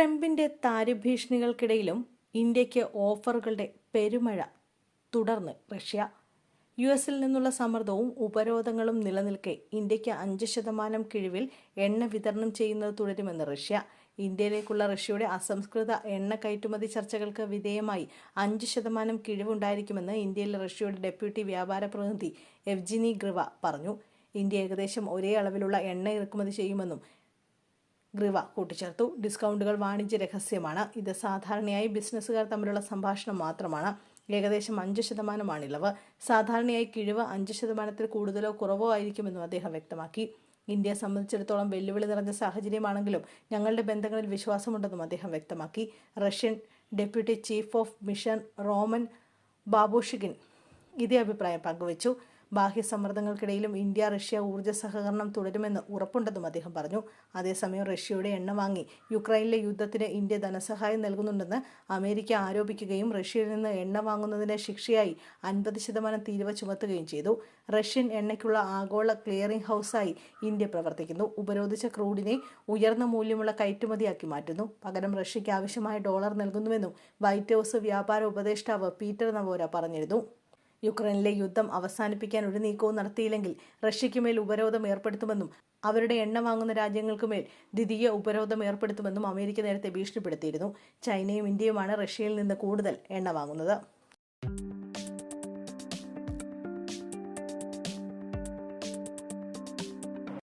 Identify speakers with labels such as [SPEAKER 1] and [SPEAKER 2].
[SPEAKER 1] ട്രംപിന്റെ താരിഭീഷണികൾക്കിടയിലും ഇന്ത്യയ്ക്ക് ഓഫറുകളുടെ പെരുമഴ തുടർന്ന് റഷ്യ. യു എസിൽ നിന്നുള്ള സമ്മർദ്ദവും ഉപരോധങ്ങളും നിലനിൽക്കെ ഇന്ത്യയ്ക്ക് അഞ്ച് ശതമാനം കിഴിവിൽ എണ്ണ വിതരണം ചെയ്യുന്നത് തുടരുമെന്ന് റഷ്യ. ഇന്ത്യയിലേക്കുള്ള റഷ്യയുടെ അസംസ്കൃത എണ്ണ കയറ്റുമതി ചർച്ചകൾക്ക് വിധേയമായി അഞ്ച് ശതമാനം കിഴിവുണ്ടായിരിക്കുമെന്ന് ഇന്ത്യയിലെ റഷ്യയുടെ ഡെപ്യൂട്ടി വ്യാപാര പ്രതിനിധി എവ്ജിനി ഗ്രിവ പറഞ്ഞു. ഇന്ത്യ ഏകദേശം ഒരേ അളവിലുള്ള എണ്ണ ഇറക്കുമതി ചെയ്യുമെന്നും ഗ്രിവ കൂട്ടിച്ചേർത്തു. ഡിസ്കൗണ്ടുകൾ വാണിജ്യ രഹസ്യമാണ്. ഇത് സാധാരണയായി ബിസിനസ്സുകാർ തമ്മിലുള്ള സംഭാഷണം മാത്രമാണ്. ഏകദേശം അഞ്ച് ശതമാനമാണ് ഇളവ് സാധാരണയായി കിഴിവ് അഞ്ച് ശതമാനത്തിൽ കൂടുതലോ കുറവോ ആയിരിക്കുമെന്നും അദ്ദേഹം വ്യക്തമാക്കി. ഇന്ത്യയെ സംബന്ധിച്ചിടത്തോളം വെല്ലുവിളി നിറഞ്ഞ സാഹചര്യമാണെങ്കിലും ഞങ്ങളുടെ ബന്ധങ്ങളിൽ വിശ്വാസമുണ്ടെന്നും അദ്ദേഹം വ്യക്തമാക്കി. Russian deputy chief of mission Roman Babushkin ഇതേ അഭിപ്രായം പങ്കുവച്ചു. ബാഹ്യ സമ്മർദ്ദങ്ങൾക്കിടയിലും ഇന്ത്യ റഷ്യ ഊർജ സഹകരണം തുടരുമെന്ന് ഉറപ്പുണ്ടെന്നും അദ്ദേഹം പറഞ്ഞു. അതേസമയം റഷ്യയുടെ എണ്ണ വാങ്ങി യുക്രൈനിലെ യുദ്ധത്തിന് ഇന്ത്യ ധനസഹായം നൽകുന്നുണ്ടെന്ന് അമേരിക്ക ആരോപിക്കുകയും റഷ്യയിൽ നിന്ന് എണ്ണ വാങ്ങുന്നതിന് ശിക്ഷയായി അൻപത് ശതമാനം തീരുവ ചുമത്തുകയും ചെയ്തു. റഷ്യൻ എണ്ണയ്ക്കുള്ള ആഗോള ക്ലിയറിംഗ് ഹൗസായി ഇന്ത്യ പ്രവർത്തിക്കുന്നു. ഉപരോധിച്ച ക്രൂഡിനെ ഉയർന്ന മൂല്യമുള്ള കയറ്റുമതിയാക്കി മാറ്റുന്നു. പകരം റഷ്യയ്ക്ക് ആവശ്യമായ ഡോളർ നൽകുന്നുവെന്നും വൈറ്റ് ഹൗസ് വ്യാപാര ഉപദേഷ്ടാവ് പീറ്റർ നവോര പറഞ്ഞിരുന്നു. യുക്രൈനിലെ യുദ്ധം അവസാനിപ്പിക്കാൻ ഒരു നീക്കവും നടത്തിയില്ലെങ്കിൽ റഷ്യയ്ക്കുമേൽ ഉപരോധം ഏർപ്പെടുത്തുമെന്നും അവരുടെ എണ്ണ വാങ്ങുന്ന രാജ്യങ്ങൾക്കുമേൽ ദ്വിതീയ ഉപരോധം ഏർപ്പെടുത്തുമെന്നും അമേരിക്ക നേരത്തെ ഭീഷണിപ്പെടുത്തിയിരുന്നു. ചൈനയും ഇന്ത്യയുമാണ് റഷ്യയിൽ നിന്ന് കൂടുതൽ എണ്ണ വാങ്ങുന്നത്.